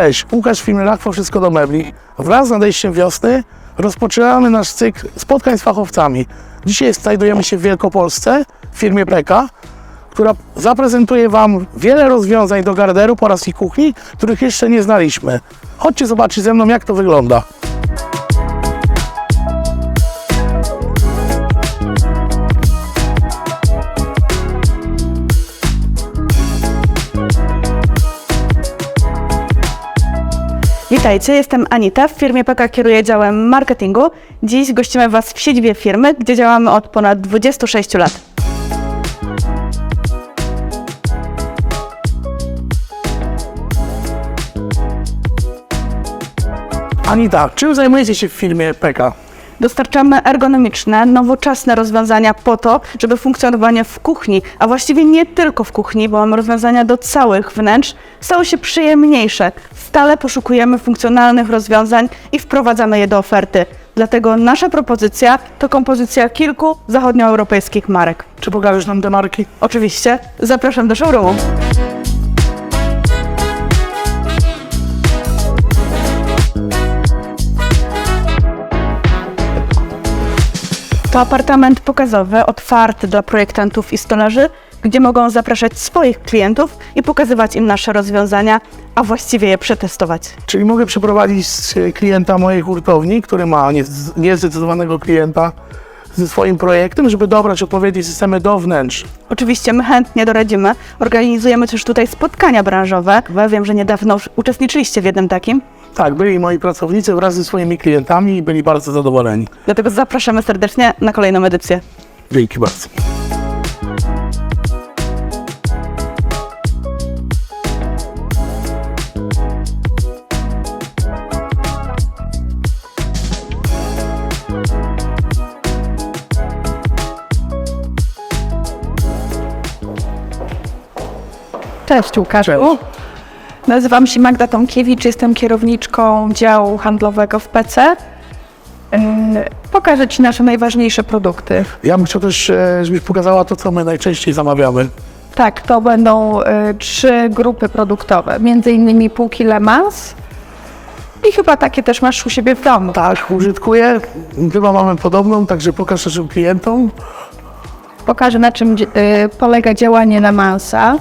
Cześć, Łukasz firmie Lakwo Wszystko do Mebli. Wraz z nadejściem wiosny rozpoczynamy nasz cykl spotkań z fachowcami. Dzisiaj znajdujemy się w Wielkopolsce w firmie Peka, która zaprezentuje Wam wiele rozwiązań do garderów oraz i kuchni, których jeszcze nie znaliśmy. Chodźcie zobaczyć ze mną, jak to wygląda. Witajcie, jestem Anita. W firmie PK kieruję działem marketingu. Dziś gościmy Was w siedzibie firmy, gdzie działamy od ponad 26 lat. Anita, czym zajmujecie się w firmie Peka? Dostarczamy ergonomiczne, nowoczesne rozwiązania po to, żeby funkcjonowanie w kuchni, a właściwie nie tylko w kuchni, bo mamy rozwiązania do całych wnętrz, stało się przyjemniejsze. Stale poszukujemy funkcjonalnych rozwiązań i wprowadzamy je do oferty. Dlatego nasza propozycja to kompozycja kilku zachodnioeuropejskich marek. Czy pokażesz nam te marki? Oczywiście zapraszam do showroomu. To apartament pokazowy, otwarty dla projektantów i stolarzy, gdzie mogą zapraszać swoich klientów i pokazywać im nasze rozwiązania, a właściwie je przetestować. Czyli mogę przeprowadzić klienta mojej hurtowni, który ma nie- niezdecydowanego klienta ze swoim projektem, żeby dobrać odpowiednie systemy do wnętrz. Oczywiście my chętnie doradzimy. Organizujemy też tutaj spotkania branżowe. Wiem, że niedawno uczestniczyliście w jednym takim. Tak, byli moi pracownicy wraz ze swoimi klientami i byli bardzo zadowoleni. Dlatego zapraszamy serdecznie na kolejną edycję. Dzięki bardzo. Cześć Łukaszu. Cześć. Nazywam się Magda Tomkiewicz, jestem kierowniczką działu handlowego w PC. Yy, Pokażę Ci nasze najważniejsze produkty. Ja bym chciał też, e, żebyś pokazała to, co my najczęściej zamawiamy. Tak, to będą y, trzy grupy produktowe, między innymi półki Le Mans i chyba takie też masz u siebie w domu. Tak, użytkuję. Chyba mamy podobną, także pokaż naszym klientom. Pokażę na czym y, polega działanie Le Mansa.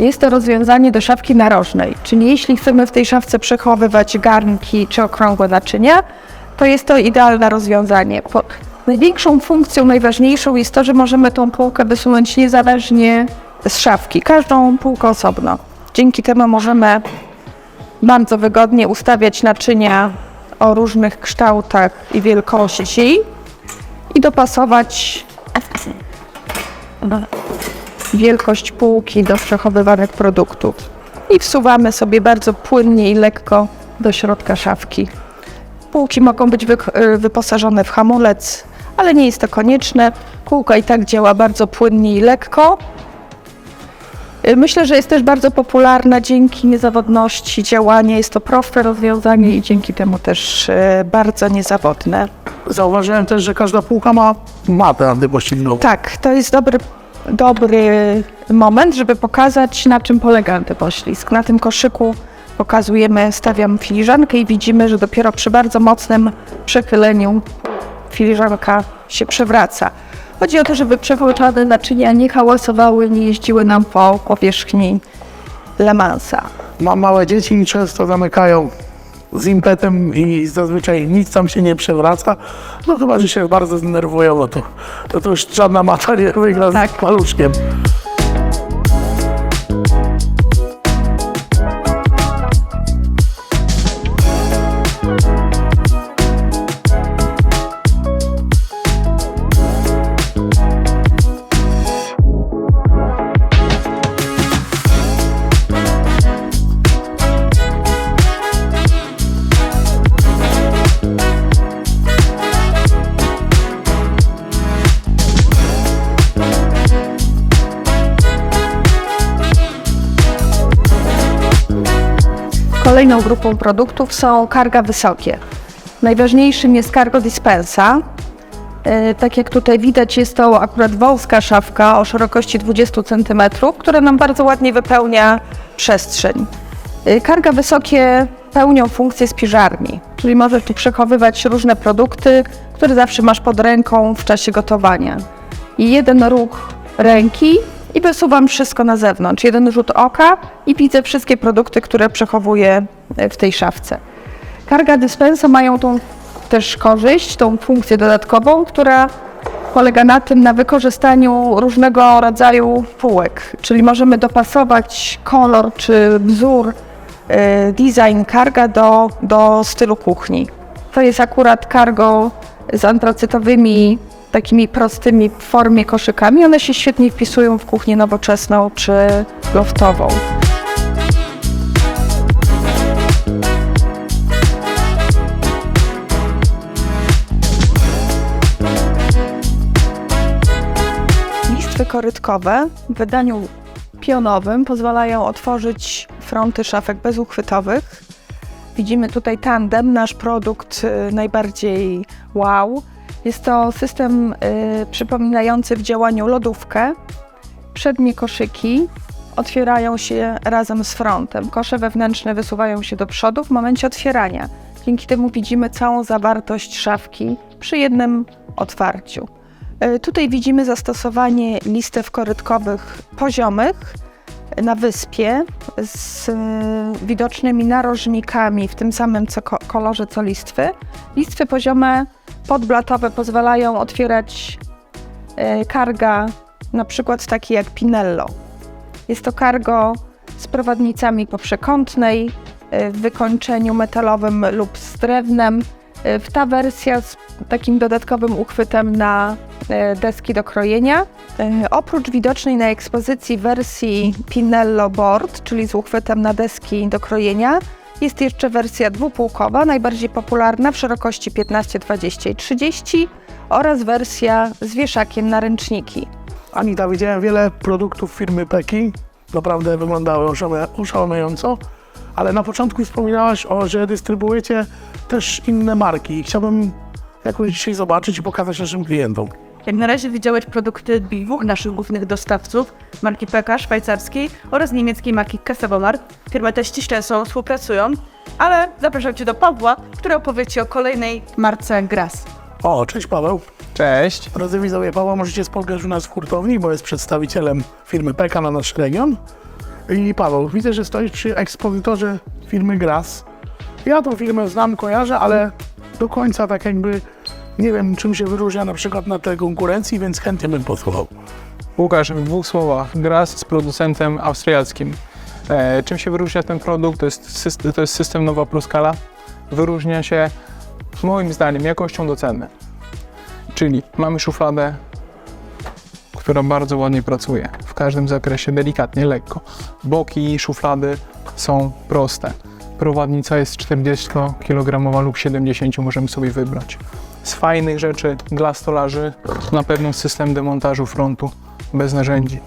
Jest to rozwiązanie do szafki narożnej, czyli jeśli chcemy w tej szafce przechowywać garnki czy okrągłe naczynia, to jest to idealne rozwiązanie. Po, największą funkcją, najważniejszą jest to, że możemy tą półkę wysunąć niezależnie z szafki, każdą półkę osobno. Dzięki temu możemy bardzo wygodnie ustawiać naczynia o różnych kształtach i wielkości i dopasować wielkość półki do przechowywanych produktów. I wsuwamy sobie bardzo płynnie i lekko do środka szafki. Półki mogą być wy, wyposażone w hamulec, ale nie jest to konieczne. Półka i tak działa bardzo płynnie i lekko. Y, Myślę, że jest też bardzo popularna dzięki niezawodności działania. Jest to proste rozwiązanie i dzięki temu też y, bardzo niezawodne. Zauważyłem też, że każda półka ma matę antypoścignową. Tak, to jest dobry, dobry moment, żeby pokazać, na czym polega antypoślizg. Na tym koszyku pokazujemy, stawiam filiżankę i widzimy, że dopiero przy bardzo mocnym przechyleniu filiżanka się przewraca. Chodzi o to, żeby przewłeczane naczynia nie hałasowały, nie jeździły nam po powierzchni Le Mansa. Mam małe dzieci i często zamykają z impetem i zazwyczaj nic tam się nie przewraca. No chyba, że się bardzo zdenerwują, no to, to, to już żadna mata nie wygra Tak. z paluszkiem. Kolejną grupą produktów są karga wysokie. Najważniejszym jest cargo dispensa. E, Tak jak tutaj widać, jest to akurat wąska szafka o szerokości 20 cm, która nam bardzo ładnie wypełnia przestrzeń. Y, Karga wysokie pełnią funkcję spiżarni, czyli możesz tu przechowywać różne produkty, które zawsze masz pod ręką w czasie gotowania. I jeden ruch ręki i wysuwam wszystko na zewnątrz. Jeden rzut oka i widzę wszystkie produkty, które przechowuję y, w tej szafce. Karga dyspensa mają tą też korzyść, tą funkcję dodatkową, która polega na tym, na wykorzystaniu różnego rodzaju półek, czyli możemy dopasować kolor czy wzór, y, design karga do, do stylu kuchni. To jest akurat cargo z antracytowymi, takimi prostymi w formie koszykami. One się świetnie wpisują w kuchnię nowoczesną czy loftową. Listwy korytkowe w wydaniu pionowym pozwalają otworzyć fronty szafek bezuchwytowych. Widzimy tutaj tandem, nasz produkt y, najbardziej wow. Jest to system y, przypominający w działaniu lodówkę. Przednie koszyki otwierają się razem z frontem. Kosze wewnętrzne wysuwają się do przodu w momencie otwierania. Dzięki temu widzimy całą zawartość szafki przy jednym otwarciu. E, Tutaj widzimy zastosowanie listew korytkowych poziomych na wyspie z e, widocznymi narożnikami w tym samym co ko- kolorze co listwy. Listwy poziome podblatowe pozwalają otwierać e, karga na przykład takie jak Pinello. Jest to cargo z prowadnicami po przekątnej, e, w wykończeniu metalowym lub z drewnem. E, Ta wersja z takim dodatkowym uchwytem na deski do krojenia. Oprócz widocznej na ekspozycji wersji Pinello Board, czyli z uchwytem na deski do krojenia, jest jeszcze wersja dwupółkowa, najbardziej popularna w szerokości 15, 20 i 30 oraz wersja z wieszakiem na ręczniki. Anita, widziałem wiele produktów firmy Peki. Naprawdę wyglądały oszałamiająco. Ale na początku wspominałaś, o, że dystrybuujecie też inne marki. Chciałbym jakoś dzisiaj zobaczyć i pokazać naszym klientom. Jak na razie widziałeś produkty dwóch naszych głównych dostawców, marki PK szwajcarskiej oraz niemieckiej marki Kasabomart. Firmy te ściśle ze sobą współpracują, ale zapraszam Cię do Pawła, który opowie Ci o kolejnej marce Gras. O, cześć Paweł. Cześć. Drodzy widzowie, Pawła możecie spotkać u nas w hurtowni, bo jest przedstawicielem firmy Peka na nasz region. I Paweł, widzę, że stoisz przy ekspozytorze firmy Gras. Ja tą firmę znam, kojarzę, ale do końca tak jakby nie wiem, czym się wyróżnia na przykład na tle konkurencji, więc chętnie bym posłuchał. Łukasz, w dwóch słowach. Gras z producentem austriackim. E, czym się wyróżnia ten produkt? To jest, system, to jest system Nowa Plus. Wyróżnia się moim zdaniem jakością do ceny. Czyli mamy szufladę, która bardzo ładnie pracuje. W każdym zakresie delikatnie, lekko. Boki szuflady są proste. Prowadnica jest 40 kg lub 70 możemy sobie wybrać. Z fajnych rzeczy dla stolarzy na pewno system demontażu frontu bez narzędzi.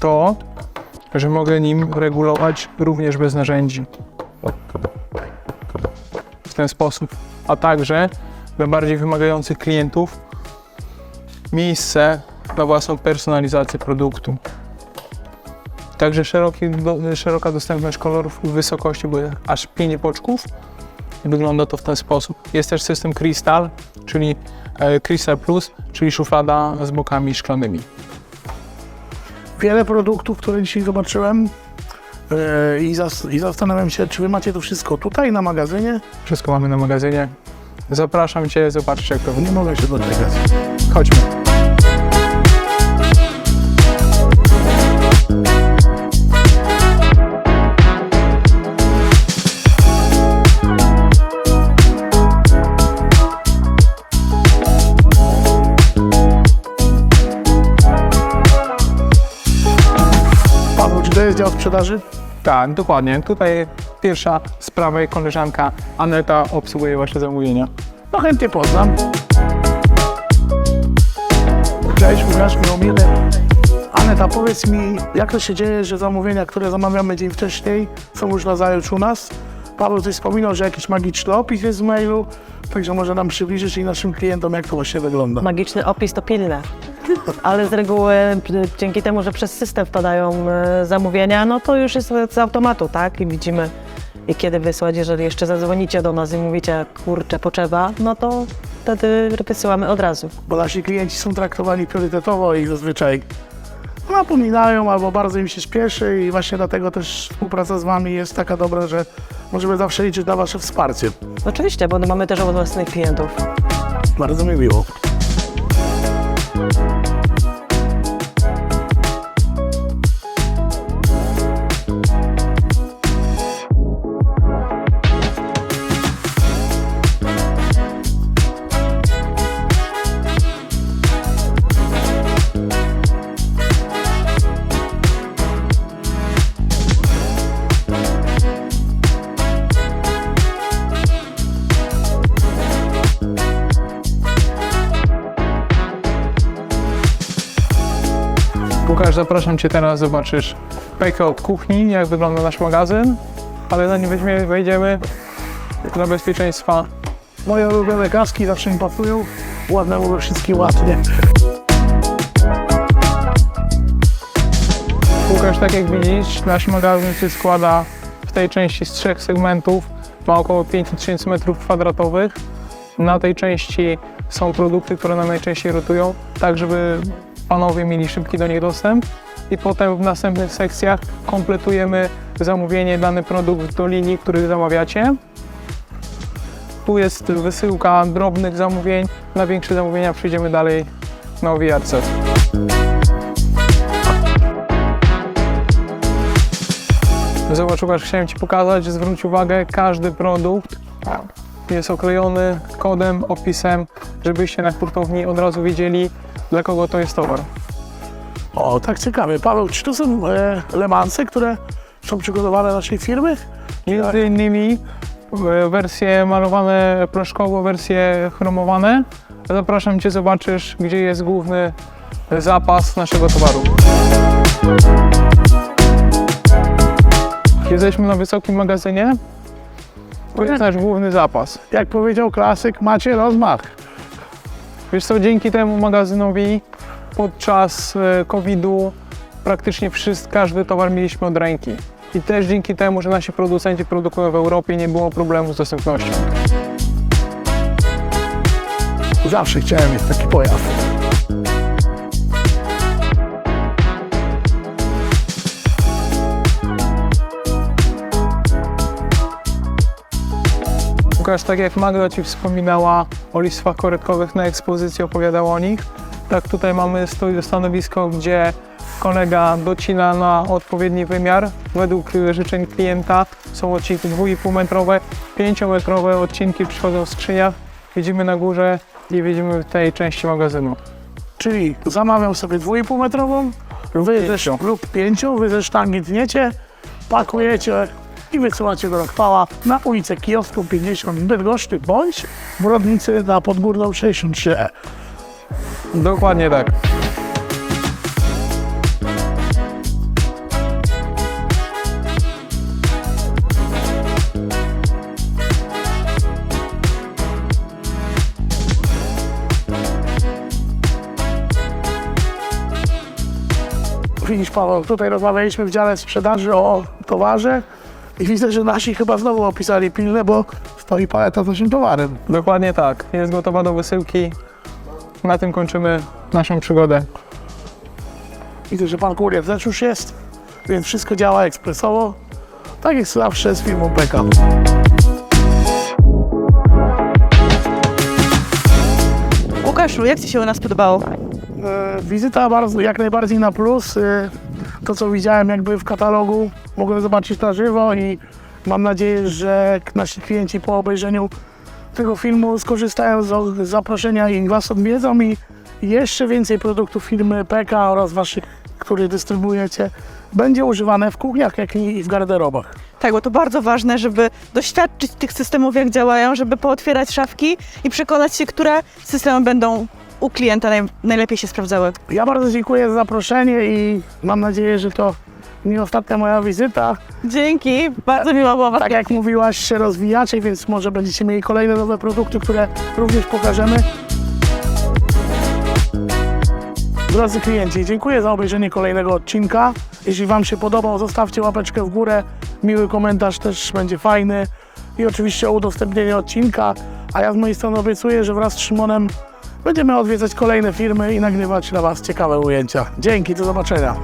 To, że mogę nim regulować również bez narzędzi. W ten sposób. A także dla bardziej wymagających klientów miejsce na własną personalizację produktu. Także szeroki, do, szeroka dostępność kolorów i wysokości, bo aż 5 boczków. I wygląda to w ten sposób. Jest też system Crystal, czyli e, Crystal Plus, czyli szuflada z bokami szklanymi. Wiele produktów, które dzisiaj zobaczyłem yy, i, zas- i zastanawiam się, czy wy macie to wszystko tutaj na magazynie? Wszystko mamy na magazynie. Zapraszam Cię, zobaczyć jak to Nie wygląda. mogę się doczekać. Chodźmy. Dział sprzedaży? Tak, dokładnie. Tutaj pierwsza z prawej koleżanka Aneta obsługuje Wasze zamówienia. No chętnie poznam. Cześć, Łukasz, miło mi. Aneta, powiedz mi, jak to się dzieje, że zamówienia, które zamawiamy dzień wcześniej, są już nazajutrz u nas? Paweł coś wspominał, że jakiś magiczny opis jest w mailu, także może nam przybliżysz i naszym klientom, jak to właśnie wygląda. Magiczny opis to pilne. Ale z reguły dzięki temu, że przez system wpadają y, zamówienia, no to już jest z automatu, tak? I widzimy i kiedy wysłać. Jeżeli jeszcze zadzwonicie do nas i mówicie, kurczę, potrzeba, no to wtedy wysyłamy od razu. Bo nasi klienci są traktowani priorytetowo i zazwyczaj napominają albo bardzo im się śpieszy i właśnie dlatego też współpraca z Wami jest taka dobra, że możemy zawsze liczyć na Wasze wsparcie. Oczywiście, bo mamy też od własnych klientów. Bardzo mi miło. Zapraszam Cię teraz, zobaczysz pekę od kuchni, jak wygląda nasz magazyn, ale zanim weźmie, wejdziemy dla bezpieczeństwa Moje ulubione kaski zawsze mi pasują. Ładne, mówię wszystkie ładnie. Łukasz, tak jak widzisz, nasz magazyn się składa w tej części z trzech segmentów. Ma około 5000 m2. Na tej części są produkty, które nam najczęściej rotują, tak żeby panowie mieli szybki do nich dostęp. I potem w następnych sekcjach kompletujemy zamówienie, dany produkt do linii, który zamawiacie. Tu jest wysyłka drobnych zamówień. Na większe zamówienia przyjdziemy dalej na owijarce. Zobacz, Łukasz, chciałem Ci pokazać, zwróć uwagę, każdy produkt jest oklejony kodem, opisem, żebyście na hurtowni od razu wiedzieli, dla kogo to jest towar. O, tak ciekawie. Paweł, czy to są e, lemanse, które są przygotowane naszej firmy? Między innymi e, wersje malowane proszkowo, wersje chromowane. Zapraszam Cię, zobaczysz, gdzie jest główny zapas naszego towaru. Jesteśmy na wysokim magazynie. To jest nasz główny zapas. Jak powiedział klasyk, macie rozmach. Wiesz co, dzięki temu magazynowi podczas e, COVID-u praktycznie wszystko, każdy towar mieliśmy od ręki. I też dzięki temu, że nasi producenci produkują w Europie, nie było problemu z dostępnością. Zawsze chciałem mieć taki pojazd. Łukasz, tak jak Magda Ci wspominała o listwach korytkowych na ekspozycji, opowiadała o nich, tak tutaj mamy stanowisko, gdzie kolega docina na odpowiedni wymiar. Według życzeń klienta są odcinki 2,5 metrowe, 5 metrowe odcinki przychodzą w skrzyniach. Widzimy na górze i widzimy w tej części magazynu. Czyli zamawiam sobie 2,5 metrową, wy ze, lub pięcią, wy ze sztangi tniecie, pakujecie i wysyłacie do Rokpała na ulicę Kijowską 50 w Bydgoszczy bądź w Rodnicy na Podgórną 63E. Dokładnie tak. Widzisz Paweł, tutaj rozmawialiśmy w dziale sprzedaży o towarze i widzę, że nasi chyba znowu opisali pilne, bo stoi paleta z naszym towarem. Dokładnie tak. Jest gotowa do wysyłki. Na tym kończymy naszą przygodę. Widzę, że pan kurier też już jest, więc wszystko działa ekspresowo. Tak jak zawsze z firmą PK. Łukaszu, jak Ci się u nas podobało? E, Wizyta bardzo, jak najbardziej na plus. E, To, co widziałem jakby w katalogu, mogłem zobaczyć na żywo i mam nadzieję, że nasi klienci po obejrzeniu tego filmu skorzystają z zaproszenia i Was odwiedzą i jeszcze więcej produktów firmy PK oraz Waszych, które dystrybuujecie, będzie używane w kuchniach, jak i w garderobach. Tak, bo to bardzo ważne, żeby doświadczyć tych systemów, jak działają, żeby pootwierać szafki i przekonać się, które systemy będą u klienta naj, najlepiej się sprawdzały. Ja bardzo dziękuję za zaproszenie i mam nadzieję, że to nie ostatnia moja wizyta. Dzięki, bardzo miło było Was Tak jak mówiłaś, się rozwijacie, więc może będziecie mieli kolejne nowe produkty, które również pokażemy. Drodzy klienci, dziękuję za obejrzenie kolejnego odcinka. Jeśli Wam się podobał, zostawcie łapeczkę w górę, miły komentarz też będzie fajny i oczywiście udostępnienie odcinka. A ja z mojej strony obiecuję, że wraz z Szymonem będziemy odwiedzać kolejne firmy i nagrywać dla Was ciekawe ujęcia. Dzięki, do zobaczenia.